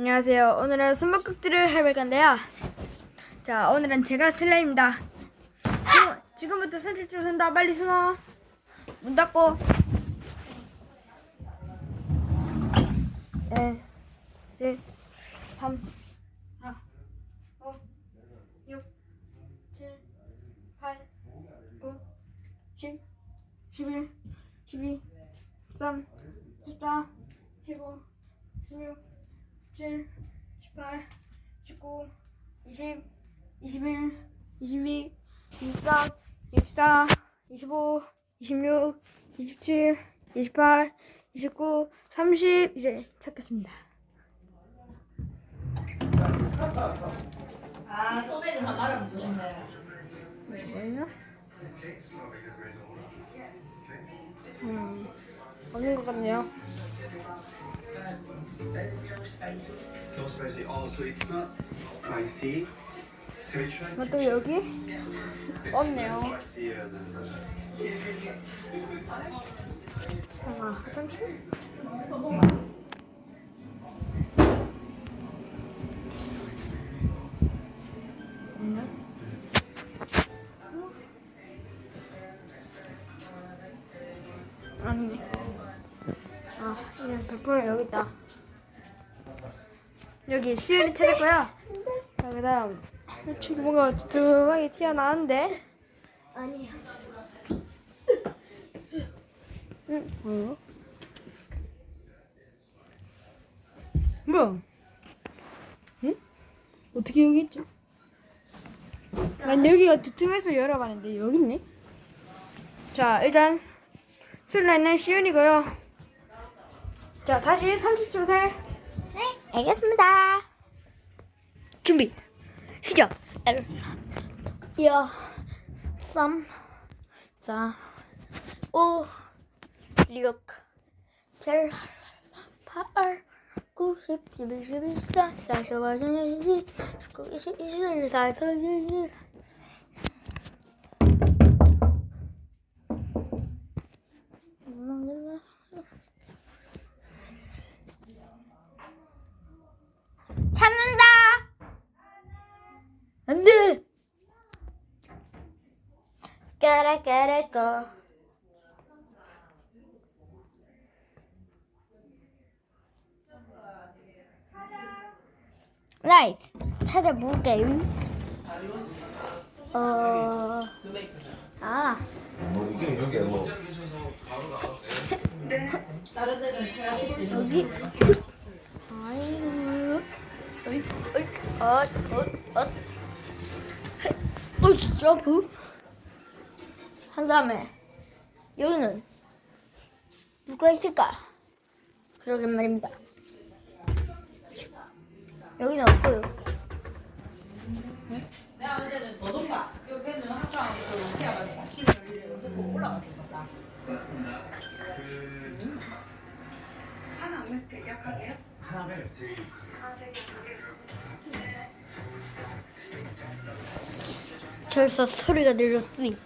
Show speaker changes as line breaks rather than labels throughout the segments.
안녕하세요. 오늘은 숨바꼭질을 해볼 건데요. 자, 오늘은 제가 슬례입니다 지금, 부터 선출줄 선다. 빨리 숨어. 문 닫고. 네. 네. 3, 4, 5, 6, 7, 8, 9, 10, 11, 12, 13, 14, 15, 16, 17, 18, 19, 20, 21, 22, 23, 24, 25, 26, 27, 28, 29, 30 이제 찾겠습니다. 아 소맥은 다 말아 보신다요. 음, 없는 것 같네요. Spicy. No spicy. Oh, so it's not spicy. Have you tried? 또 여기 없네요. Spicier than the 아, 화장실? 없나? 아니. 아, 그냥 100% 여기 있다. 여기 시연이 찾았고요. 자, 그다음 뭔가 두툼하게 튀어나왔는데. 아니야. 응, 뭐 응? 어떻게 여기 있죠? 난 여기가 두툼해서 열어봤는데 여기 있네. 자, 일단 술래 는 시윤이고요. 자, 다시 30초 세. 알겠습니다. 준비 시작. 엘. 여. 삼. 사. 오. 육. 칠. 팔. 구십. 십일. 십이. 십사. 사십오. 십육. 십구. 이십. 이십일. 사십육. 까라 까라 거. 나이스. 찾아볼 게임. 어. 아. 여기. 아이고. 어이 어이 어 어. 어 점프. 어, 한 다음에 여기는 누가 있을까? 그러게 말입니다. 여기는 없고요. 저기서 소리가 들렸지.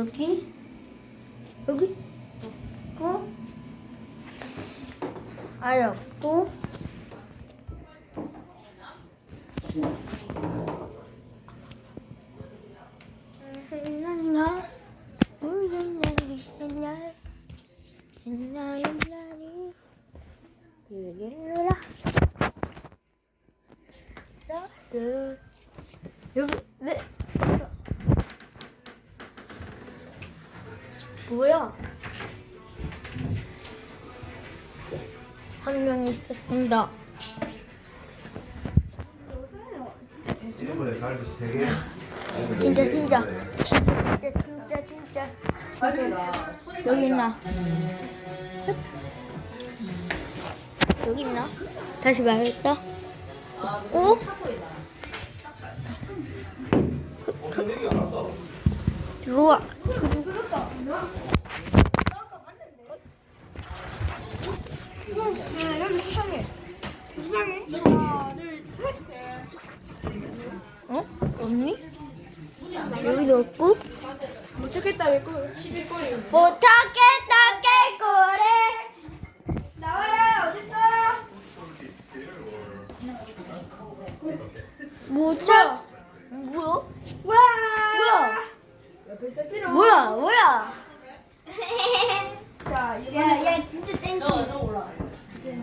여기 여기 없고 아예 없고 여기 네. 된다. 일본에 진짜 진짜 진짜 진짜 진짜 진짜 진짜 여기 있나? 여기 있나? 다시 말했다. 없고. 들어와. 아, 여기 수상해. 시작해. 어? 언니? 여기도 없고 못 찾겠다 왜 꼴? 시빌 못 찾겠다 깨꼬리 나와라 어딨어? 못 찾. 뭐야? 와. 뭐야? 옆에 세 뭐야? 뭐야? 자 야야 진짜 땡큐.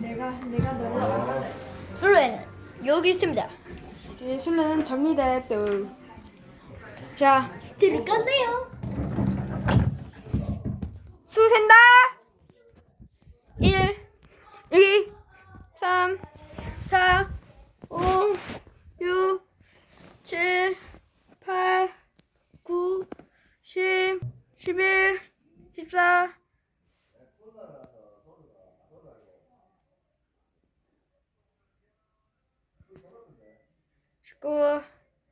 내가 내가 너를. 술래는 여기 있습니다. 예, 술래는 접니다 또. 자 들어가세요. 수센다. 19,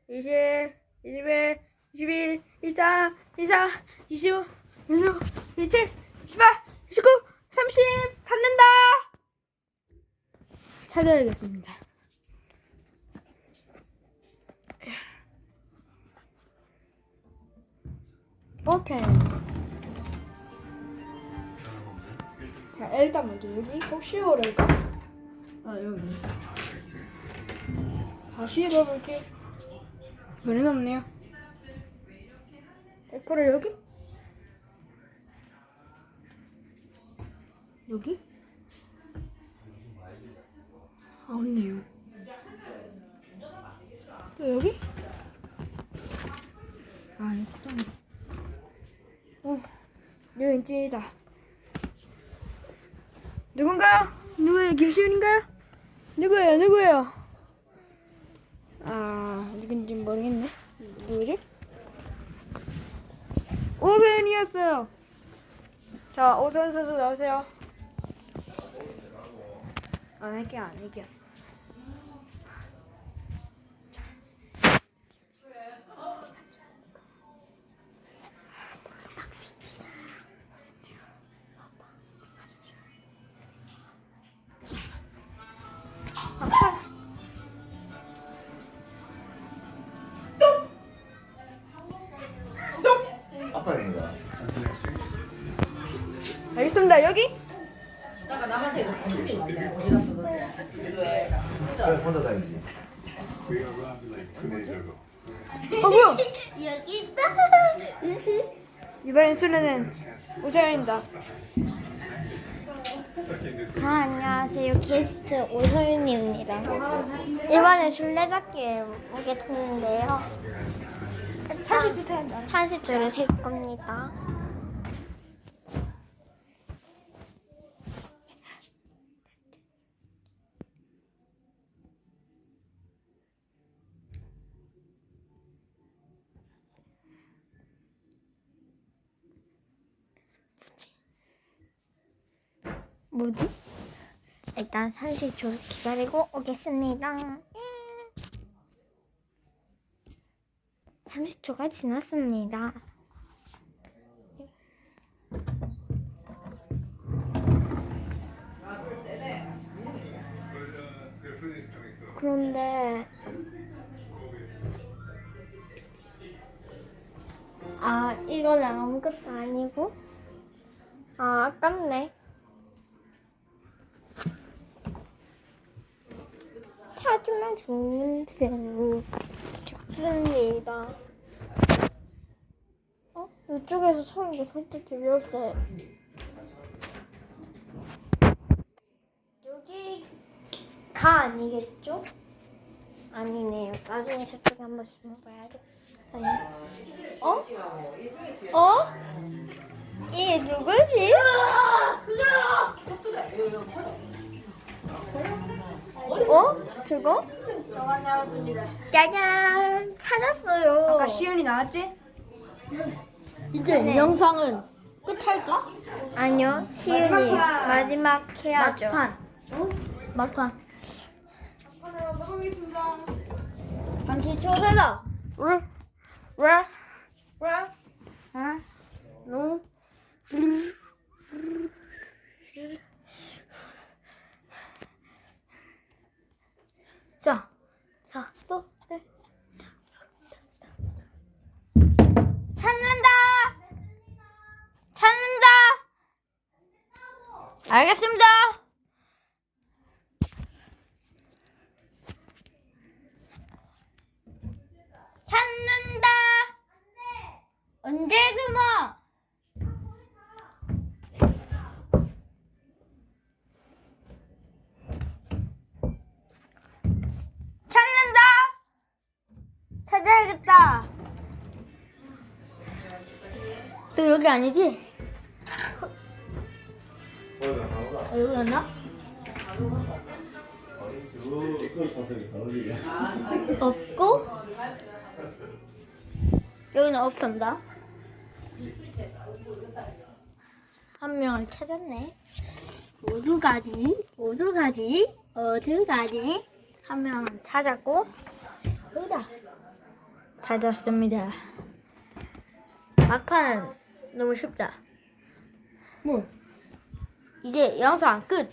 20, 21, 22, 23, 24, 25, 26, 27, 28, 29, 30! 찾는다! 찾아야겠습니다. 오케이. 자, 일단 먼저 여기 혹시 오를까? 아, 여기. 다시 해봐볼게요. 문은 없네요. 에코를 여기? 여기? 아, 없네요. 또 여기? 아, 여기 또 어, 여기 왠이다 누군가요? 누구예요? 김수윤인가요 누구예요? 누구예요? 누군지 모르겠네. 누구지? 오세훈이었어요. 자, 오세훈 선수 나오세요. 안 할게요, 할게요. 뜯다 여기? 잠깐 남한테 관심이 많네. 어디다 혼자 다니지. 어 뭐야? 여기 있다. 이번엔 수련은 오서연입다 자, 안녕하세요. 게스트 오서윤입니다. 이번에 줄레잡기 오게 됐는데요. 산시 주 탄시줄을 셀 겁니다. 뭐지? 일단 30초 기다리고 오겠습니다. 30초가 예. 지났습니다. 그런데 아 이건 아무것도 아니고 아 아깝네 중립생이 죽습니다. 어? 이쪽에서 소리가 살짝 들렸어요. 여기가 아니겠죠? 아니네요. 나중에 저쪽에 한번 숨어봐야죠. 어? 어? 이 누구지? 어? 틀고 저만 나왔습니다. 짜잔 찾았어요. 아까 시윤이 나왔지? 이제 네. 영상은 끝할까? 아니요 시윤이 마지막, 해야죠. 막판. 어? 막판. 당신 초대다. 왜? 왜? 왜? 응? 너? 알겠습니다. 찾는다. 언제 숨어? 찾는다. 찾아야겠다. 또 여기 아니지? 여기 하나? 없고 여기는 없습니다. 한 명을 찾았네. 어디 가지? 어디 가지? 어디 가지? 한 명을 찾았고 여기다 찾았습니다. 막판 너무 쉽다. 뭐? 이제 영상 끝.